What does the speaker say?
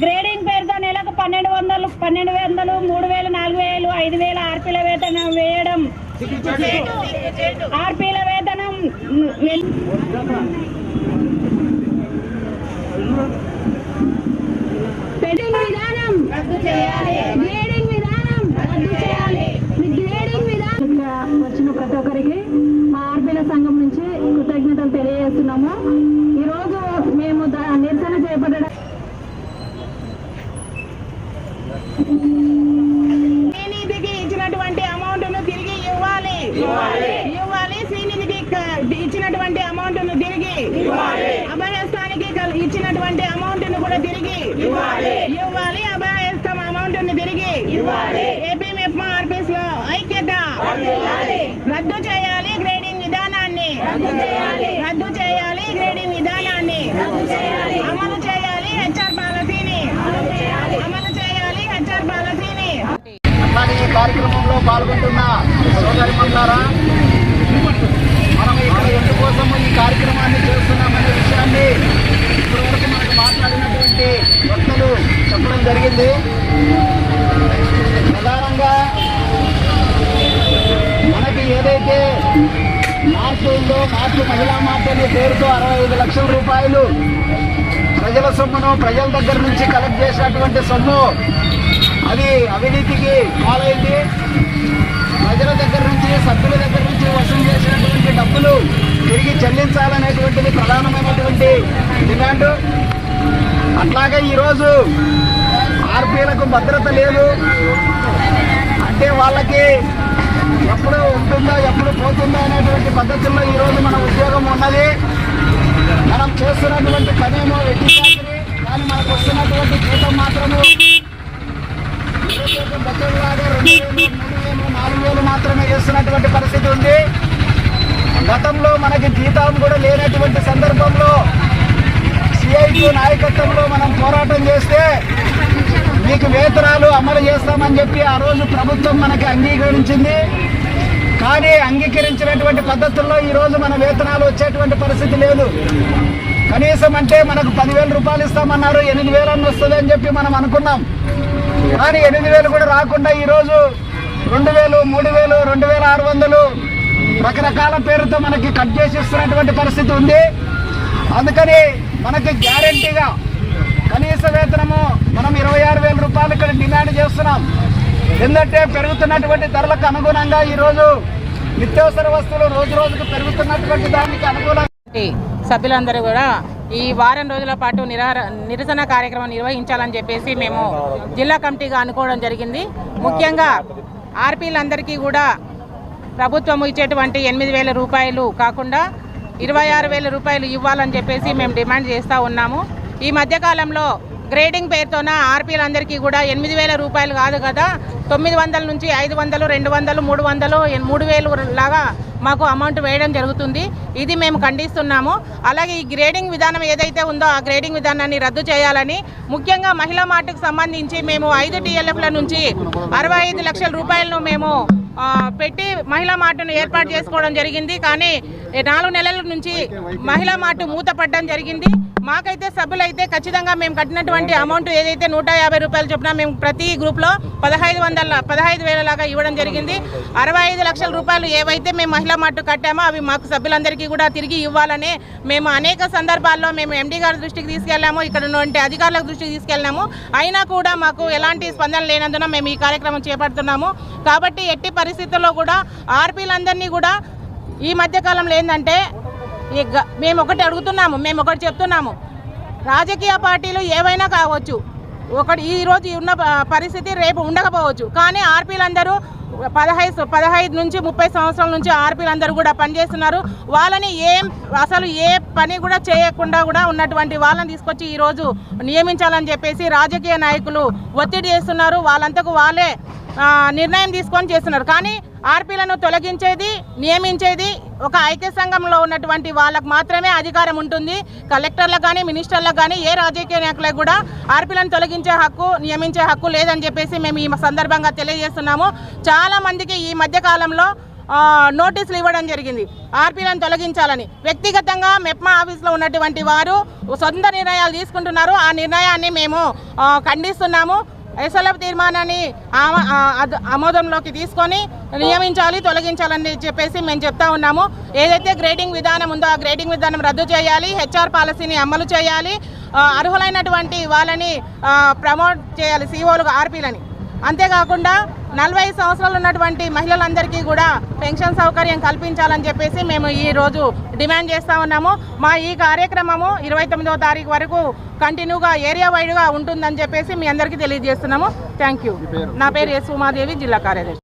Grading పేరుతో నెలకు పన్నెండు వందలు పన్నెండు వందలు మూడు వేలు నాలుగు వేలు ఐదు వేల ఆర్పీల వేతనం వేయడం. ఆర్పీల వేతనం వెల్- విధానం గ్రేడింగ్ విధానం గ్రేడింగ్ విధానం వచ్చిన ప్రతి ఒక్కరికి మా ఆర్పీల సంఘం నుంచి కృతజ్ఞతలు తెలియజేస్తున్నాము ఈ రోజు మేము దా- నిరసన చేపట్టడం శ్రీనిధికి ఇచ్చినటువంటి అమౌంట్ను తిరిగి ఇవ్వాలి. ఇవ్వాలి. శ్రీనిధికి ఇచ్చినటువంటి అమౌంట్ను తిరిగి. అభయస్థానికి ఇచ్చినటువంటి అమౌంట్ను కూడా తిరిగి. ఇవ్వాలి. అభయస్థం అమౌంట్ను తిరిగి. ఏపీ మెప్మా ఆర్పీస్లో ఐక్యత రద్దు చేయాలి గ్రేడింగ్ విధానాన్ని రద్దు చేయాలి గ్రేడింగ్ విధానాన్ని అమలు చేయాలి హెచ్ఆర్ పాలసీని అమలు చేయాలి హెచ్ఆర్ పాలసీని అట్లాగే ఈ కార్యక్రమంలో పాల్గొంటున్న సోదరి మందారా మనం ఇక్కడ ఎందుకోసం ఈ కార్యక్రమాన్ని చేస్తున్నామనే విషయాన్ని ఇప్పటివరకు మనకు మాట్లాడినటువంటి వక్తలు చెప్పడం జరిగింది. ప్రధానంగా మనకి ఏదైతే మార్పు ఉందో మార్పు మహిళా మార్పు అనే పేరుతో అరవై ఐదు లక్షల రూపాయలు ప్రజల సొమ్మును ప్రజల దగ్గర నుంచి కలెక్ట్ చేసినటువంటి సొమ్ము అది అవినీతికి పాలైంది. ప్రజల దగ్గర నుంచి సభ్యుల దగ్గర నుంచి వసూలు చేసినటువంటి డబ్బులు తిరిగి చెల్లించాలనేటువంటిది ప్రధానమైనటువంటి డిమాండ్. అట్లాగే ఈరోజు ఆర్పీలకు భద్రత లేదు. అంటే వాళ్ళకి ఎప్పుడు ఉంటుందో ఎప్పుడు పోతుందో అనేటువంటి పద్ధతుల్లో ఈరోజు మన ఉద్యోగం ఉన్నది. మనం చేస్తున్నటువంటి పనేమో వెట్టి కానీ మనకు వస్తున్నటువంటి జీతం మాత్రము రెండు మూడు వేలు నాలుగు వేలు మాత్రమే చేస్తున్నటువంటి పరిస్థితి ఉంది. గతంలో మనకి జీతం కూడా లేనటువంటి సందర్భంలో సిఐటి నాయకత్వంలో మనం పోరాటం చేస్తే మీకు వేతనాలు అమలు చేస్తామని చెప్పి ఆ రోజు ప్రభుత్వం మనకి అంగీకరించింది. కానీ అంగీకరించినటువంటి పద్ధతుల్లో ఈరోజు మన వేతనాలు వచ్చేటువంటి పరిస్థితి లేదు. కనీసం అంటే మనకు పదివేల రూపాయలు ఇస్తామన్నారు ఎనిమిది వేలు అని వస్తుంది అని చెప్పి మనం అనుకున్నాం. కానీ ఎనిమిది వేలు కూడా రాకుండా ఈరోజు రెండు వేలు మూడు వేలు రెండు వేల ఆరు వందలు రకరకాల పేరుతో మనకి కట్ చేసి ఇస్తున్నటువంటి పరిస్థితి ఉంది. అందుకని మనకి గ్యారంటీగా కనీస వేతనము మనం ఇరవై ఆరు వేల రూపాయలు ఇక్కడ డిమాండ్ చేస్తున్నాం. ఎందుకంటే పెరుగుతున్నటువంటి ధరలకు అనుగుణంగా ఈరోజు నిత్యావసర వస్తువులు రోజు రోజుకు పెరుగుతున్నటువంటి దానికి అనుగుణంగా సభ్యులందరూ కూడా ఈ వారం రోజుల పాటు నిరార నిరసన కార్యక్రమం నిర్వహించాలని చెప్పేసి మేము జిల్లా కమిటీగా అనుకోవడం జరిగింది. ముఖ్యంగా ఆర్పీలందరికీ కూడా ప్రభుత్వం ఇచ్చేటువంటి ఎనిమిది వేల రూపాయలు కాకుండా ఇరవై ఆరు వేల రూపాయలు ఇవ్వాలని చెప్పేసి మేము డిమాండ్ చేస్తూ ఉన్నాము. ఈ మధ్యకాలంలో గ్రేడింగ్ పేరుతోన ఆర్పీలందరికీ కూడా ఎనిమిది వేల రూపాయలు కాదు కదా తొమ్మిది వందల నుంచి ఐదు వందలు రెండు వందలు మూడు వందలు మూడు వేలు లాగా మాకు అమౌంట్ వేయడం జరుగుతుంది. ఇది మేము ఖండిస్తున్నాము. అలాగే ఈ గ్రేడింగ్ విధానం ఏదైతే ఉందో ఆ గ్రేడింగ్ విధానాన్ని రద్దు చేయాలని ముఖ్యంగా మహిళా మార్టుకు సంబంధించి మేము ఐదు టీఎల్ఎఫ్ల నుంచి అరవై ఐదు లక్షల రూపాయలను మేము పెట్టి మహిళా మార్టును ఏర్పాటు చేసుకోవడం జరిగింది. కానీ నాలుగు నెలల నుంచి మహిళా మార్టు మూతపడడం జరిగింది. మాకైతే సభ్యులైతే ఖచ్చితంగా మేము కట్టినటువంటి అమౌంట్ ఏదైతే నూట యాభై రూపాయలు చొప్పున మేము ప్రతి గ్రూప్లో పదహైదు వందల పదహైదు వేల లాగా ఇవ్వడం జరిగింది. అరవై ఐదు లక్షల రూపాయలు ఏవైతే మేము మహిళా మార్టు కట్టామో అవి మాకు సభ్యులందరికీ కూడా తిరిగి ఇవ్వాలని మేము అనేక సందర్భాల్లో మేము ఎండీ గారి దృష్టికి తీసుకెళ్ళాము ఇక్కడ ఉన్నటువంటి అధికారుల దృష్టికి తీసుకెళ్ళాము. అయినా కూడా మాకు ఎలాంటి స్పందన లేనందున మేము ఈ కార్యక్రమం చేపడుతున్నాము. కాబట్టి ఎట్టి పరిస్థితుల్లో కూడా ఆర్పీలందరినీ కూడా ఈ మధ్యకాలంలో ఏంటంటే ఈ మేము ఒకటి అడుగుతున్నాము మేము ఒకటి చెప్తున్నాము. రాజకీయ పార్టీలు ఏవైనా కావచ్చు ఒకటి ఈరోజు ఉన్న పరిస్థితి రేపు ఉండకపోవచ్చు. కానీ ఆర్పీలందరూ పదహైదు పదహైదు నుంచి ముప్పై సంవత్సరాల నుంచి ఆర్పీలందరూ కూడా పనిచేస్తున్నారు. వాళ్ళని ఏం అసలు ఏ పని కూడా చేయకుండా కూడా ఉన్నటువంటి వాళ్ళని తీసుకొచ్చి ఈరోజు నియమించాలని చెప్పేసి రాజకీయ నాయకులు ఒత్తిడి చేస్తున్నారు. వాళ్ళంతకు వాళ్ళే నిర్ణయం తీసుకొని చేస్తున్నారు. కానీ ఆర్పీలను తొలగించేది నియమించేది ఒక ఐక్య సంఘంలో ఉన్నటువంటి వాళ్ళకు మాత్రమే అధికారం ఉంటుంది. కలెక్టర్లకు కానీ మినిస్టర్లకు కానీ ఏ రాజకీయ నాయకులకు కూడా ఆర్పీలను తొలగించే హక్కు నియమించే హక్కు లేదని చెప్పేసి మేము ఈ సందర్భంగా తెలియజేస్తున్నాము. చాలామందికి ఈ మధ్య కాలంలో నోటీసులు ఇవ్వడం జరిగింది. ఆర్పీలను తొలగించాలని. వ్యక్తిగతంగా మెప్మా ఆఫీస్లో ఉన్నటువంటి వారు సొంత నిర్ణయాలు తీసుకుంటున్నారు. ఆ నిర్ణయాన్ని మేము ఖండిస్తున్నాము. ఎస్ఎల్ఎఫ్ తీర్మానాన్ని ఆ, ఆమోదంలోకి తీసుకొని నియమించాలి తొలగించాలని చెప్పేసి మేము చెప్తా ఉన్నాము. ఏదైతే గ్రేడింగ్ విధానం ఉందో ఆ గ్రేడింగ్ విధానం రద్దు చేయాలి హెచ్ఆర్ పాలసీని అమలు చేయాలి అర్హులైనటువంటి వాళ్ళని ప్రమోట్ చేయాలి సీఓలుగా ఆర్పీలని అంతేకాకుండా నలభై సంవత్సరాలు ఉన్నటువంటి మహిళలందరికీ కూడా పెన్షన్ సౌకర్యం కల్పించాలని చెప్పేసి మేము ఈ రోజు డిమాండ్ చేస్తా ఉన్నాము. మా ఈ కార్యక్రమము ఇరవై తొమ్మిదవ తారీఖు వరకు కంటిన్యూగా ఏరియా వైడ్గా ఉంటుందని చెప్పేసి మీ అందరికీ తెలియజేస్తున్నాము. థ్యాంక్ యూ నా పేరు ఎస్ ఉమాదేవి జిల్లా కార్యదర్శి.